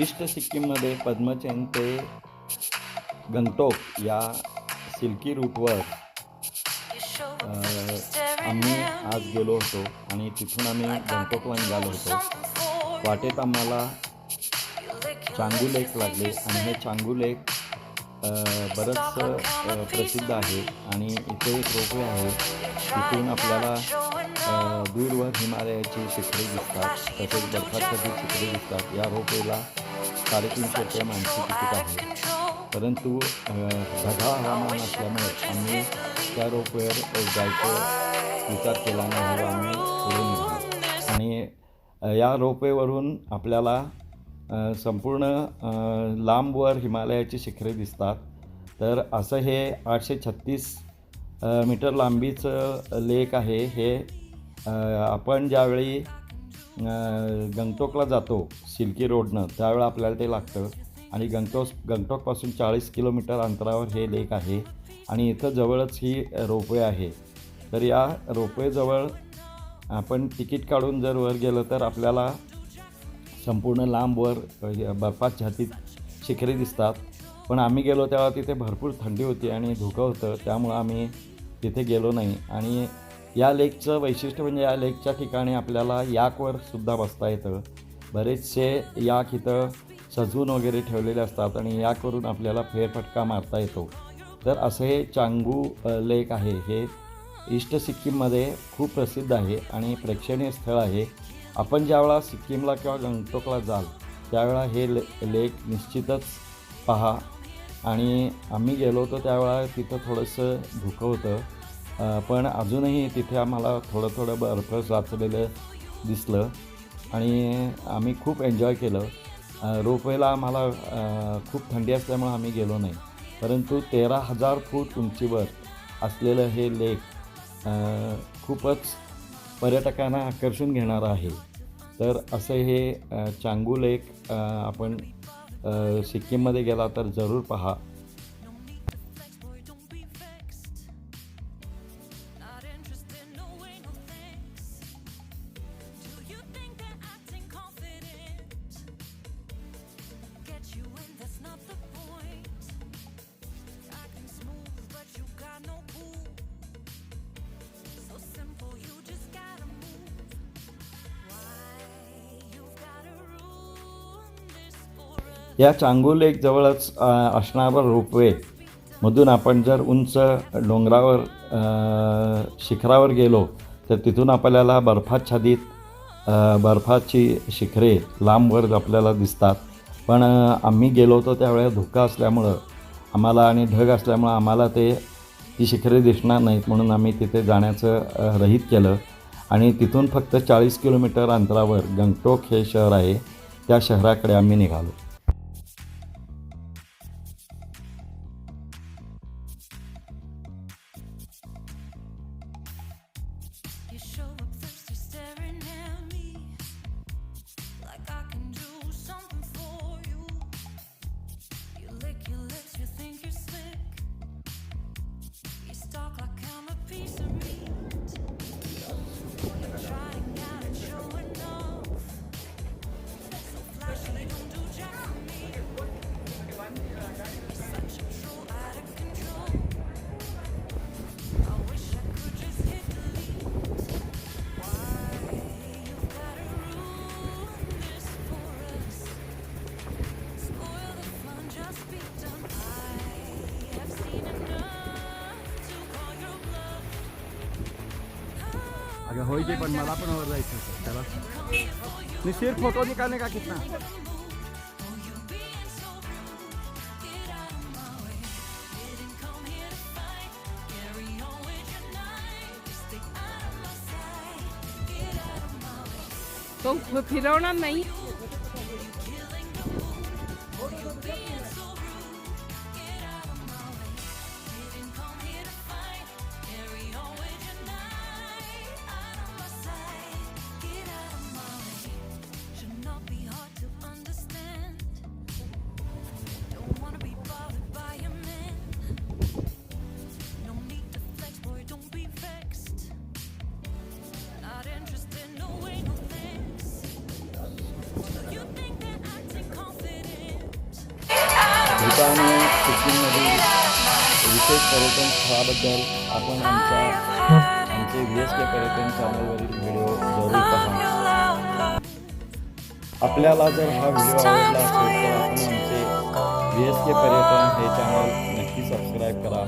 East सिक्कीममध्ये पद्मचैन ते गंगटोक या सिल्की रूटवर आम्ही आज गेलो होतो आणि तिथून आम्ही गंगटोकला निघालो होतो. वाटेत आम्हाला चांगू लेक लागले आणि हे चांगू लेक बरंच प्रसिद्ध आहे आणि इथे एक रोपवे आहे. तिथून आपल्याला दूरवर हिमालयाची शिखरे दिसतात तसेच बर्फाच्छादित शिखरे दिसतात. या रोपवेला साडेतीनशे रुपये माणसी तिकीट आहे. परंतु अ, ढगाळ हवामान असल्यामुळे आम्ही त्या रोपवेअर जायचं विचार केला नाही व आम्ही पुढे निघालो आणि या रोपवेवरून आपल्याला संपूर्ण लांबवर हिमालयाची शिखरे दिसतात. तर असं हे आठशे छत्तीस मीटर लांबीचं लेक आहे. हे आपण ज्यावेळी गंगटोकला जातो सिल्की रोडनं. त्यावेळेला आपल्याला ते लागतं. आणि गंगटोक गंगटोकपासून चाळीस किलोमीटर अंतरावर हे लेक आहे. आणि इथं जवळच ही रोपवे आहे. तर या रोपवेजवळ आपण तिकीट काढून जर वर गेलं तर आपल्याला संपूर्ण लांबवर बर्फात छातीत शिखरे दिसतात. पण आम्ही गेलो तेव्हा तिथे भरपूर थंडी होती आणि धुकं होतं. त्यामुळं आम्ही तिथे गेलो नाही. आणि या लेकचं वैशिष्ट्य म्हणजे या लेकच्या ठिकाणी आपल्याला याकवर सुद्धा बसता येतं. बरेचसे याक इथं सजवून वगैरे ठेवलेले असतात आणि याकवरून आपल्याला फेरफटका मारता येतो. तर असे हे चांगू लेक आहे. हे ईस्ट सिक्कीममध्ये खूप प्रसिद्ध आहे आणि प्रेक्षणीय स्थळ आहे. आपण ज्यावेळा सिक्कीमला किंवा गंगटोकला जाल त्यावेळा हे ले लेक निश्चितच पहा. आणि आम्ही गेलो होतो त्यावेळा तिथं थोडंसं धुकं होतं. पण अजूनही तिथे आम्हाला थोडं थोडं बर्फ साचलेलं दिसलं. आणि आम्ही खूप एन्जॉय केलं. रोपवेला आम्हाला खूप थंडी असल्यामुळे आम्ही गेलो नाही. परंतु तेरा हजार फूट उंचीवर असलेलं हे लेक खूपच पर्यटकांना आकर्षून घेणारं आहे. तर असं हे चांगू लेक आपण सिक्कीममध्ये गेला तर जरूर पहा. या चांगू लेक जवळच रोपवे मधून आपण जर उंच डोंगरावर शिखरावर गेलो तर तिथून आपल्याला बर्फाच्छादित बर्फाची शिखरे लांबवर आपल्याला दिसतात. पण आम्ही गेलो होतो त्यावेळेला धुका असल्यामुळं आम्हाला आणि ढग असल्यामुळं आम्हाला ते ती शिखरे दिसणार नाहीत म्हणून आम्ही तिथे जाण्याचं रहित केलं. आणि तिथून फक्त चाळीस किलोमीटर अंतरावर गंगटोक हे शहर आहे त्या शहराकडे आम्ही निघालो. I can अगं होय ते पण मला पण वर जायचं होतं त्याला मी सिर्फ फोटो निकालने का कितना Oh, you being भूतान आणि सिक्कीममधील विशेष पर्यटन स्थळाबद्दल आपण आमच्या आमचे व्ही एस के पर्यटन चॅनलवरील व्हिडिओ जरूर पहा. आपल्याला जर हा व्हिडिओ आवडला असेल तर आपण आमचे व्ही एस के पर्यटन हे चॅनल नक्की सबस्क्राईब करा.